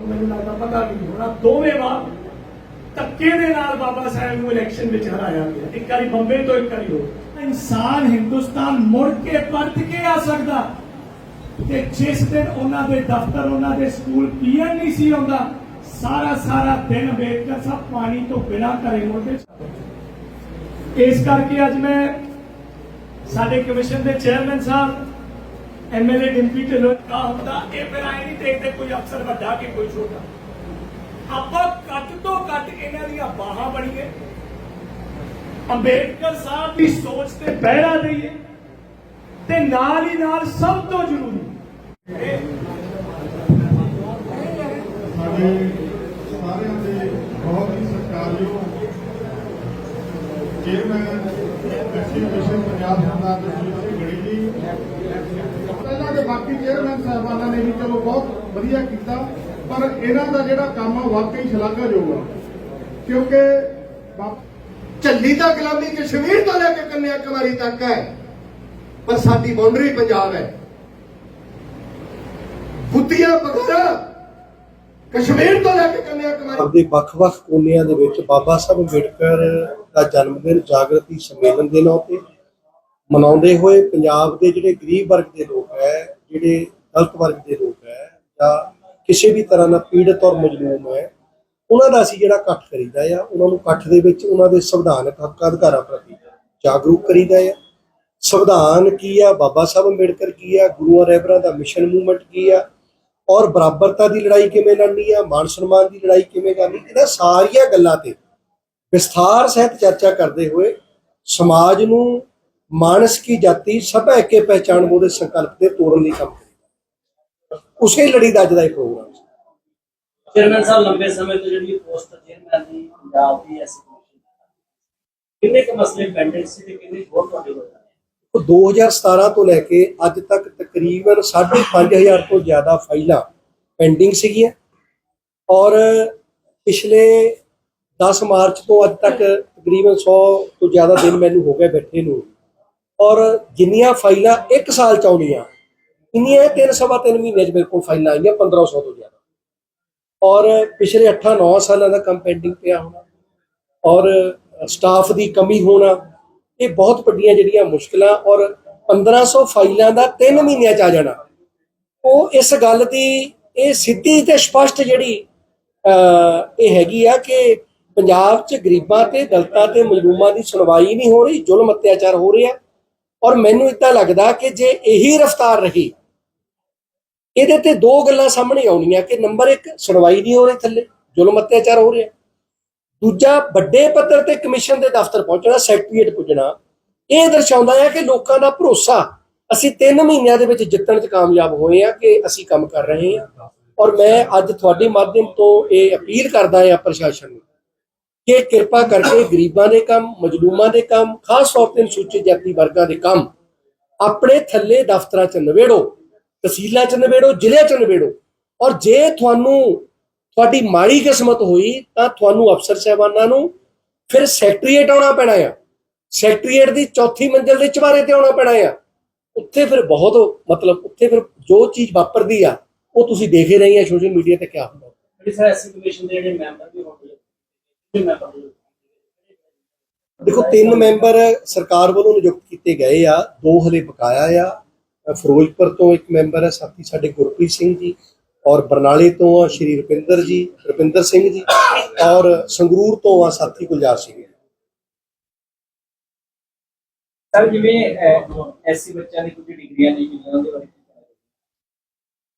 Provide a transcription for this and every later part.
ਮੈਨੂੰ ਲੱਗਦਾ ਪਤਾ ਵੀ ਨਹੀਂ ਹੋਣਾ। ਦੋਵੇਂ ਵਾਰ ਧੱਕੇ ਦੇ ਨਾਲ ਬਾਬਾ ਸਾਹਿਬ ਨੂੰ ਇਲੈਕਸ਼ਨ ਵਿੱਚ ਹਰਾਇਆ ਗਿਆ। ਇੱਕ ਵਾਰੀ ਬੰਬੇ ਤੋਂ, ਇੱਕ ਵਾਰੀ ਹੋਰ। ਇਨਸਾਨ ਹਿੰਦੁਸਤਾਨ ਮੁੜ ਕੇ ਪਰਤ ਕੇ ਆ ਸਕਦਾ। ਤੇ ਜਿਸ ਦਿਨ ਉਹਨਾਂ ਦੇ ਦਫ਼ਤਰ, ਉਹਨਾਂ ਦੇ ਸਕੂਲ ਪੀਐਨ ਨਹੀਂ ਸੀ ਆਉਂਦਾ, ਸਾਰਾ ਸਾਰਾ ਦਿਨ ਅੰਬੇਦਕਰ ਸਾਹਿਬ ਪਾਣੀ ਤੋਂ ਬਿਨਾਂ ਘਰੇ ਮੁੜਦੇ ਇਸ ਕਰਕੇ ਅੱਜ ਮੈਂ ਸਾਡੇ ਕਮਿਸ਼ਨ ਦੇ ਚੇਅਰਮੈਨ ਸਾਹਿਬ ਐਮਐਲਏ ਡਿੰਪੀ ਢਿੱਲੋਂ ਕਾ ਹੁੰਦਾ, ਇਹ ਫਿਰ ਆਏ ਨਹੀਂ ਦੇਖਦੇ ਕੋਈ ਅਫਸਰ ਵੱਡਾ ਕਿ ਕੋਈ ਛੋਟਾ। ਆਪਾਂ ਕੱਟ ਤੋਂ ਕੱਟ ਇਹਨਾਂ ਦੀਆਂ ਬਾਹਾਂ ਬਣੀਏ। ਅੰਬੇਡਕਰ ਸਾਹਿਬ ਦੀ ਸੋਚ ਤੇ ਪਹਿਰਾ ਦਈਏ, ਤੇ ਨਾਲ ਹੀ ਨਾਲ ਸਭ ਤੋਂ ਜ਼ਰੂਰੀ ਸਾਡੇ ਸਾਰਿਆਂ ਦੇ ਬਹੁਤ ਹੀ ਸਤਿਕਾਰਯੋਗ ਚੇਅਰਮੈਨ, ਐਸੋਸੀਏਸ਼ਨ ਪੰਜਾਬ ਸਰਦਾਰ ਜਸਵੀਰ ਗੜੀ ਜੀ ਪਹਿਲਾਂ ਦੇ ਬਾਕੀ ਚੇਅਰਮੈਨ ਸਾਹਿਬਾਨਾਂ ਨੇ ਵੀ ਚਲੋ ਬਹੁਤ ਵਧੀਆ ਕੀਤਾ, ਪਰ ਇਹਨਾਂ ਦਾ ਜਿਹੜਾ ਕੰਮ ਆ, ਵਾਕਈ ਸ਼ਲਾਘਾਯੋਗ ਆ। ਕਿਉਂਕਿ ਝੱਲੀ ਦਾ ਗੁਲਾਮੀ ਕਸ਼ਮੀਰ ਤੋਂ ਲੈ ਕੇ ਕੰਨਿਆ ਕੁਮਾਰੀ ਤੱਕ ਹੈ, ਪਰ ਸਾਡੀ ਬਾਉਂਡਰੀ ਪੰਜਾਬ ਹੈ। ਬੁੱਧੀਆਂ ਬਗਰਾ ਕਸ਼ਮੀਰ ਤੋਂ ਲੈ ਕੇ ਕੰਨਿਆ ਕੁਮਾਰੀ ਆਪਦੇ ਵੱਖ-ਵੱਖ ਕੋਨਿਆਂ ਦੇ ਵਿੱਚ ਬਾਬਾ ਸਾਹਿਬ ਅੰਬੇਡਕਰ ਦਾ ਜਨਮ ਦਿਨ ਜਾਗਰਤੀ ਸੰਮੇਲਨ ਦੇ ਨਾਂ ਤੇ ਮਨਾਉਂਦੇ ਹੋਏ ਪੰਜਾਬ ਦੇ ਜਿਹੜੇ ਗਰੀਬ ਵਰਗ ਦੇ ਲੋਕ ਹੈ, ਜਿਹੜੇ ਦਲਤ ਵਰਗ ਦੇ ਲੋਕ ਹੈ ਜਾਂ ਕਿਸੇ ਵੀ ਤਰ੍ਹਾਂ ਨਾਲ ਪੀੜਤ ਔਰ ਮਜਲੂਮ ਹੈ, ਉਹਨਾਂ ਦਾ ਅਸੀਂ ਜਿਹੜਾ ਇਕੱਠ ਕਰੀਦਾ ਆ, ਉਹਨਾਂ ਨੂੰ ਇਕੱਠ ਦੇ ਵਿੱਚ ਉਹਨਾਂ ਦੇ ਸੰਵਿਧਾਨਕ ਹੱਕਾਂ ਅਧਿਕਾਰਾਂ ਪ੍ਰਤੀ ਜਾਗਰੂਕ ਕਰੀਦਾ ਆ। ਸੰਵਿਧਾਨ ਕੀ ਆ? ਬਾਬਾ ਸਾਹਿਬ ਅੰਬੇਡਕਰ ਕੀ ਆ? ਗੁਰੂਆਂ ਰਹਿਬਰਾਂ ਦਾ ਮਿਸ਼ਨ ਮੂਵਮੈਂਟ ਕੀ ਆ? ਔਰ ਬਰਾਬਰਤਾ ਦੀ ਲੜਾਈ ਕਿਵੇਂ ਲੜਨੀ ਆ? ਮਾਨ ਸਨਮਾਨ ਦੀ ਲੜਾਈ ਕਿਵੇਂ ਕਰਨੀ? ਇਹਨਾਂ ਸਾਰੀਆਂ ਗੱਲਾਂ ਤੇ ਵਿਸਥਾਰ ਸਹਿਤ ਚਰਚਾ ਕਰਦੇ ਹੋਏ ਸਮਾਜ ਨੂੰ ਮਾਨਸ ਕੀ ਜਾਤੀ ਸਭਾ ਕੇ ਪਹਿਚਾਨ ਬੋਦੇ ਸੰਕਲਪ ਦੇ ਤੋੜਨ ਲਈ ਕੰਮ ਕਰੀਦਾ ਉਸੇ ਲੜੀ ਦਾ ਅੱਜ ਦਾ ਇਹ ਪ੍ਰੋਗਰਾਮ ਸੀ। ਚੇਅਰਮੈਨ ਸਾਹਿਬ, ਲੰਬੇ ਸਮੇਂ ਤੋਂ ਜਿਹੜੀ ਪੋਸਟ ਚੇਅਰਮੈਨ ਦੀ ਪੰਜਾਬ ਦੀ ਐਸੀ ਕਿੰਨੇ ਕੁ ਮਸਲੇ ਪੈਂਡਿੰਗ ਸੀ ਤੇ ਕਿੰਨੇ ਹੋਰ ਤੁਹਾਡੇ ਕੋਲ? ਉਹ 2017 ਤੋਂ ਲੈ ਕੇ ਅੱਜ ਤੱਕ ਤਕਰੀਬਨ 5500 ਤੋਂ ਜ਼ਿਆਦਾ ਫਾਈਲਾਂ ਪੈਂਡਿੰਗ ਸੀਗੀਆਂ। ਔਰ ਪਿਛਲੇ 10 ਮਾਰਚ ਤੋਂ ਅੱਜ ਤੱਕ ਤਕਰੀਬਨ 100 ਤੋਂ ਜ਼ਿਆਦਾ ਦਿਨ ਮੈਨੂੰ ਹੋ ਗਏ ਬੈਠੇ ਨੂੰ। ਔਰ ਜਿੰਨੀਆਂ ਫਾਈਲਾਂ 1 ਸਾਲ ਚ ਆਉਂਦੀਆਂ ਇੰਨੀਆਂ ਤਿੰਨ ਸਵਾ ਤਿੰਨ ਮਹੀਨੇ ਚ ਮੇਰੇ ਕੋਲ ਫਾਈਲਾਂ ਆਈਆਂ 1500 ਤੋਂ ਜ਼ਿਆਦਾ। ਔਰ ਪਿਛਲੇ 8-9 ਸਾਲਾਂ ਦਾ ਕੰਮ ਪੈਂਡਿੰਗ ਪਿਆ ਹੋਣਾ। ਔਰ ਸਟਾਫ ਦੀ ਕਮੀ ਹੋਣਾ ਇਹ ਬਹੁਤ ਵੱਡੀਆਂ ਜਿਹੜੀਆਂ ਮੁਸ਼ਕਲਾਂ ਔਰ 1500 ਫਾਈਲਾਂ ਦਾ 3 ਮਹੀਨਿਆਂ ਚ ਆ ਜਾਣਾ। ਉਹ ਇਸ ਗੱਲ ਦੀ ਇਹ ਸਿੱਧੀ ਤੇ ਸਪਸ਼ਟ ਜਿਹੜੀ ਅਹ, ਇਹ ਹੈਗੀ ਆ ਕਿ ਪੰਜਾਬ 'ਚ ਗਰੀਬਾਂ ਤੇ ਦਲਤਾਂ ਤੇ ਮਜ਼ਲੂਮਾਂ ਦੀ ਸੁਣਵਾਈ ਨਹੀਂ ਹੋ ਰਹੀ ਜ਼ੁਲਮ ਅਤਿਆਚਾਰ ਹੋ ਰਿਹਾ। ਔਰ ਮੈਨੂੰ ਇਦਾਂ ਲੱਗਦਾ ਕਿ ਜੇ ਇਹੀ ਰਫ਼ਤਾਰ ਰਹੀ ਇਹਦੇ ਤੇ ਦੋ ਗੱਲਾਂ ਸਾਹਮਣੇ ਆਉਣੀਆਂ ਕਿ ਨੰਬਰ 1 ਸੁਣਵਾਈ ਨਹੀਂ ਹੋ ਰਹੀ ਥੱਲੇ ਜ਼ੁਲਮ ਅਤਿਆਚਾਰ ਹੋ ਰਿਹਾ। ਦੂਜਾ ਵੱਡੇ ਪੱਧਰ ਤੇ ਕਮਿਸ਼ਨ ਦੇ ਦਫ਼ਤਰ ਪਹੁੰਚਣਾ ਸੈਕਟਰੀਏਟ ਪੁੱਜਣਾ, ਇਹ ਦਰਸਾਉਂਦਾ ਹੈ ਕਿ ਲੋਕਾਂ ਦਾ ਭਰੋਸਾ, ਅਸੀਂ 3 ਮਹੀਨਿਆਂ ਦੇ ਵਿੱਚ ਜਿੱਤਣ 'ਚ ਕਾਮਯਾਬ ਹੋਏ ਆ ਕਿ ਅਸੀਂ ਕੰਮ ਕਰ ਰਹੇ ਹਾਂ। ਔਰ ਮੈਂ ਅੱਜ ਤੁਹਾਡੇ ਮਾਧਿਅਮ ਤੋਂ ਇਹ ਅਪੀਲ ਕਰਦਾ ਹਾਂ ਪ੍ਰਸ਼ਾਸਨ ਨੂੰ ਕਿ ਕਿਰਪਾ ਕਰਕੇ ਗਰੀਬਾਂ ਦੇ ਕੰਮ, ਮਜਲੂਮਾਂ ਦੇ ਕੰਮ, ਖਾਸ ਤੌਰ ਤੇ ਅਨੁਸੂਚਿਤ ਜਾਤੀ ਵਰਗਾਂ ਦੇ ਕੰਮ ਆਪਣੇ ਥੱਲੇ ਦਫ਼ਤਰਾਂ 'ਚ ਨਵੇੜੋ, ਤਹਿਸੀਲਾਂ 'ਚ ਨਵੇੜੋ, ਜ਼ਿਲ੍ਹਿਆਂ 'ਚ ਨਵੇੜੋ। ਔਰ ਜੇ ਤੁਹਾਨੂੰ ਤੁਹਾਡੀ ਮਾੜੀ ਕਿਸਮਤ ਹੋਈ ਤਾਂ ਤੁਹਾਨੂੰ ਅਫਸਰ ਸਾਹਿਬਾਨਾਂ ਨੂੰ ਫਿਰ ਸੈਕਟਰੀਏਟ ਆਉਣਾ ਪੈਣਾ ਆ। ਸੈਕਟਰੀਏਟ ਦੀ ਚੌਥੀ ਮੰਜ਼ਲ ਦੇ ਚਵਾਰੇ ਤੇ ਆਉਣਾ ਪੈਣਾ ਆ। ਉੱਥੇ ਫਿਰ ਬਹੁਤ ਮਤਲਬ ਉੱਥੇ ਫਿਰ ਜੋ ਚੀਜ਼ ਵਾਪਰਦੀ ਆ ਉਹ ਤੁਸੀਂ ਦੇਖ ਹੀ ਰਹੇ ਆ ਸੋਸ਼ਲ ਮੀਡੀਆ ਤੇ ਕਿਆ ਹੁੰਦਾ। ਜਿਹੜੀ ਸਰ ਐਸੀ ਕਮਿਸ਼ਨ ਦੇ ਜਿਹੜੇ ਮੈਂਬਰ ਵੀ ਹੋਣਗੇ ਕਿੰਨੇ ਮੈਂਬਰ ਹੋਣਗੇ ਦੇਖੋ ਤਿੰਨ ਮੈਂਬਰ ਸਰਕਾਰ ਵੱਲੋਂ ਨਿਯੁਕਤ ਕੀਤੇ ਗਏ ਆ ਦੋ ਹਲੇ ਬਕਾਇਆ ਆ। ਫਿਰੋਜ਼ਪੁਰ ਤੋਂ ਇੱਕ ਮੈਂਬਰ ਹੈ ਸਾਥੀ ਸਾਡੇ ਗੁਰਪ੍ਰੀਤ ਸਿੰਘ ਜੀ ਔਰ ਬਰਨਾਲੇ ਤੋਂ ਆ ਸ਼੍ਰੀ ਰੁਪਿੰਦਰ ਜੀ ਰੁਪਿੰਦਰ ਸਿੰਘ ਜੀ ਔਰ ਸੰਗਰੂਰ ਤੋਂ ਆ ਸਾਥੀ ਗੁਲਜ਼ਾਰ ਸਿੰਘ ਜੀ। ਸਰ ਜਿਵੇਂ ਐਸੀ ਬੱਚਿਆਂ ਦੀ ਕੁਝ ਡਿਗਰੀਆਂ ਨਹੀਂ ਮਿਲੀਆਂ ਉਹਦੇ ਬਾਰੇ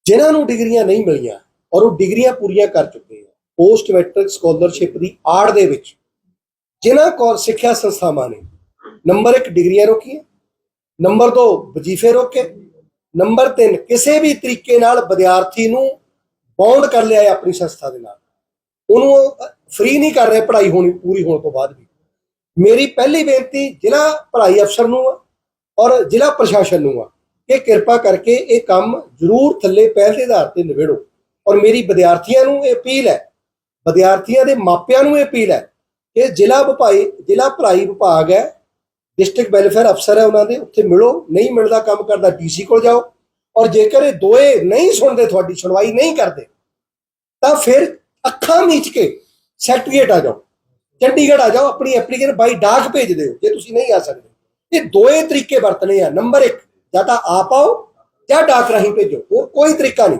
ਜਿਨ੍ਹਾਂ ਨੂੰ ਡਿਗਰੀਆਂ ਨਹੀਂ ਮਿਲੀਆਂ ਔਰ ਉਹ ਡਿਗਰੀਆਂ ਪੂਰੀਆਂ ਕਰ ਚੁੱਕੇ ਆ ਪੋਸਟ ਮੈਟ੍ਰਿਕ ਸਕਾਲਰਸ਼ਿਪ ਦੀ ਆੜ ਦੇ ਵਿੱਚ ਜਿਨ੍ਹਾਂ ਕੋਲ ਸਿੱਖਿਆ ਸੰਸਥਾਵਾਂ ਨੇ ਨੰਬਰ 1 ਡਿਗਰੀਆਂ ਰੋਕੀਆਂ ਨੰਬਰ 2 ਵਜ਼ੀਫੇ ਰੋਕੇ ਨੰਬਰ 3 ਕਿਸੇ ਵੀ ਤਰੀਕੇ ਨਾਲ ਵਿਦਿਆਰਥੀ ਨੂੰ ਬੌਂਡ ਕਰ ਲਿਆ ਹੈ ਆਪਣੀ ਸੰਸਥਾ ਦੇ ਨਾਲ। ਉਹਨੂੰ ਫ੍ਰੀ ਨਹੀਂ ਕਰ ਰਹੇ ਪੜ੍ਹਾਈ ਹੋਣੀ, ਪੂਰੀ ਹੋਣ ਤੋਂ ਬਾਅਦ ਵੀ। ਮੇਰੀ ਪਹਿਲੀ ਬੇਨਤੀ ਜ਼ਿਲ੍ਹਾ ਭਲਾਈ ਅਫਸਰ ਨੂੰ ਆ ਔਰ ਜ਼ਿਲ੍ਹਾ ਪ੍ਰਸ਼ਾਸਨ ਨੂੰ ਆ ਕਿ ਕਿਰਪਾ ਕਰਕੇ ਇਹ ਕੰਮ ਜ਼ਰੂਰ ਥੱਲੇ ਪਹਿਲ ਦੇ ਆਧਾਰ ਤੇ ਨਿਬੇੜੋ। ਔਰ ਮੇਰੀ ਵਿਦਿਆਰਥੀਆਂ ਨੂੰ ਇਹ ਅਪੀਲ ਹੈ, ਵਿਦਿਆਰਥੀਆਂ ਦੇ ਮਾਪਿਆਂ ਨੂੰ ਇਹ ਅਪੀਲ ਹੈ ਕਿ ਜ਼ਿਲ੍ਹਾ ਵਿਭਾਈ, ਜ਼ਿਲ੍ਹਾ ਭਲਾਈ ਵਿਭਾਗ ਹੈ ਡਿਸਟ੍ਰਿਕਟ ਵੈਲਫੇਅਰ ਅਫਸਰ ਹੈ ਉਹਨਾਂ ਦੇ, ਉੱਥੇ ਮਿਲੋ, ਨਹੀਂ ਮਿਲਦਾ ਕੰਮ ਕਰਦਾ ਡੀਸੀ ਕੋਲ ਜਾਓ। ਔਰ ਜੇਕਰ ਇਹ ਦੋਏ ਨਹੀਂ ਸੁਣਦੇ, ਤੁਹਾਡੀ ਸੁਣਵਾਈ ਨਹੀਂ ਕਰਦੇ, ਤਾਂ ਫਿਰ ਅੱਖਾਂ ਮੀਚ ਕੇ ਸੈਕਟਰੀਏਟ ਆ ਜਾਓ। ਚੰਡੀਗੜ੍ਹ ਆ ਜਾਓ, ਆਪਣੀ ਐਪਲੀਕੇਸ਼ਨ ਬਾਈ ਡਾਕ ਭੇਜ ਦਿਓ, ਜੇ ਤੁਸੀਂ ਨਹੀਂ ਆ ਸਕਦੇ। ਇਹ ਦੋਏ ਤਰੀਕੇ ਵਰਤਨੇ ਆ। ਨੰਬਰ 1 ਜਾਂ ਤਾਂ ਆਪ ਆਓ, ਜਾਂ ਡਾਕ ਰਾਹੀਂ ਭੇਜੋ, ਹੋਰ ਕੋਈ ਤਰੀਕਾ ਨਹੀਂ।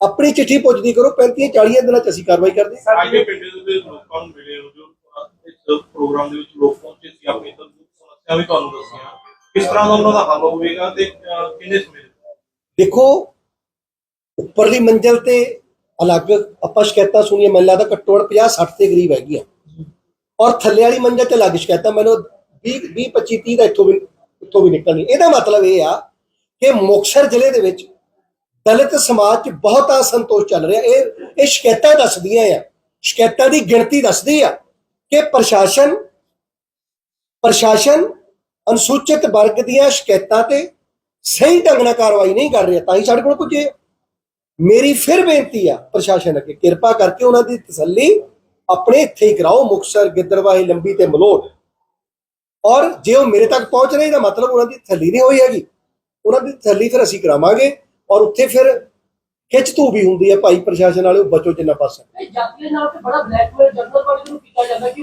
ਆਪਣੀ ਚਿੱਠੀ ਪੁੱਜਦੀ ਕਰੋ 35 40 ਦਿਨਾਂ ਚ ਅਸੀਂ ਕਾਰਵਾਈ ਕਰਦੇ ਹਾਂ। ਅੱਜ ਪਿੰਡ ਦੇ ਲੋਕਾਂ ਨੂੰ ਮਿਲੇ ਹੋ ਜੋ, ਇਸ ਪ੍ਰੋਗਰਾਮ ਦੇ ਵਿੱਚ ਲੋਕ ਸਮੱਸਿਆ ਵੀ ਤੁਹਾਨੂੰ ਦੱਸੀਆਂ ਕਿਸ ਤਰ੍ਹਾਂ ਦਾ ਉਹਨਾਂ ਦਾ ਹੱਲ ਹੋਵੇਗਾ ਤੇ ਅਹ, ਕਿੰਨੇ ਸਮੇਂ ਦੇ ਵਿੱਚ? ਦੇਖੋ ਉੱਪਰਲੀ ਮੰਜ਼ਲ ਤੇ ਅਲੱਗ ਆਪਾਂ ਸ਼ਿਕਾਇਤਾਂ ਸੁਣੀਆਂ ਮੈਨੂੰ ਲੱਗਦਾ ਘੱਟੋ ਘੱਟ 50 60 ਦੇ ਕਰੀਬ ਹੈਗੀਆਂ। ਔਰ ਥੱਲੇ ਵਾਲੀ ਮੰਜ਼ਲ ਤੇ ਅਲੱਗ ਸ਼ਿਕਾਇਤਾਂ ਮੈਨੂੰ 20 20 25 30 ਦਾ ਇੱਥੋਂ ਵੀ ਇੱਥੋਂ ਵੀ ਨਿਕਲਣੀ। ਇਹਦਾ ਮਤਲਬ ਇਹ ਆ ਕਿ ਮੁਕਤਸਰ ਜ਼ਿਲ੍ਹੇ ਦੇ ਵਿੱਚ ਦਲਿਤ ਸਮਾਜ 'ਚ ਬਹੁਤ ਅਸੰਤੋਸ਼ ਚੱਲ ਰਿਹਾ। ਇਹ ਇਹ ਸ਼ਿਕਾਇਤਾਂ ਦੱਸਦੀਆਂ ਆ ਸ਼ਿਕਾਇਤਾਂ ਦੀ ਗਿਣਤੀ ਦੱਸਦੀ ਆ ਕਿ ਪ੍ਰਸ਼ਾਸਨ ਪ੍ਰਸ਼ਾਸਨ ਅਨੁਸੂਚਿਤ ਵਰਗ ਦੀਆਂ ਸ਼ਿਕਾਇਤਾਂ ਤੇ ਸਹੀ ਢੰਗ ਨਾਲ ਕਾਰਵਾਈ ਨਹੀਂ ਕਰ ਰਿਹਾ, ਤਾਂ ਹੀ ਸਾਡੇ ਕੋਲ ਪੁੱਜੇ ਮੇਰੀ ਫਿਰ ਬੇਨਤੀ ਆ ਪ੍ਰਸ਼ਾਸਨ ਅੱਗੇ, ਕਿਰਪਾ ਕਰਕੇ ਉਹਨਾਂ ਦੀ ਤਸੱਲੀ ਆਪਣੇ ਇੱਥੇ ਹੀ ਕਰਾਓ ਮੁਕਸਰ ਗਿੱਦੜਵਾਹੀ, ਲੰਬੀ ਤੇ ਮਲੋਟ। ਔਰ ਜੇ ਉਹ ਮੇਰੇ ਤੱਕ ਪਹੁੰਚ ਰਹੇ ਦਾ ਮਤਲਬ ਉਹਨਾਂ ਦੀ ਥੱਲੀ ਨਹੀਂ ਹੋਈ ਹੈਗੀ। ਉਹਨਾਂ ਦੀ ਤਸੱਲੀ ਫਿਰ ਅਸੀਂ ਕਰਾਵਾਂਗੇ ਔਰ ਉੱਥੇ ਫਿਰ ਖਿੱਚ ਧੂ ਵੀ ਹੁੰਦੀ ਹੈ ਭਾਈ ਪ੍ਰਸ਼ਾਸਨ ਵਾਲਿਓ, ਬਚੋ ਜਿੰਨਾ ਪਾਸਾ ਜਾਤੀਆਂ ਨਾਲ ਤੇ ਬੜਾ ਬਲੈਕਮੇਲ ਜਨਰਲ ਵਾਲੇ ਨੂੰ ਕੀਤਾ ਜਾਂਦਾ ਕਿ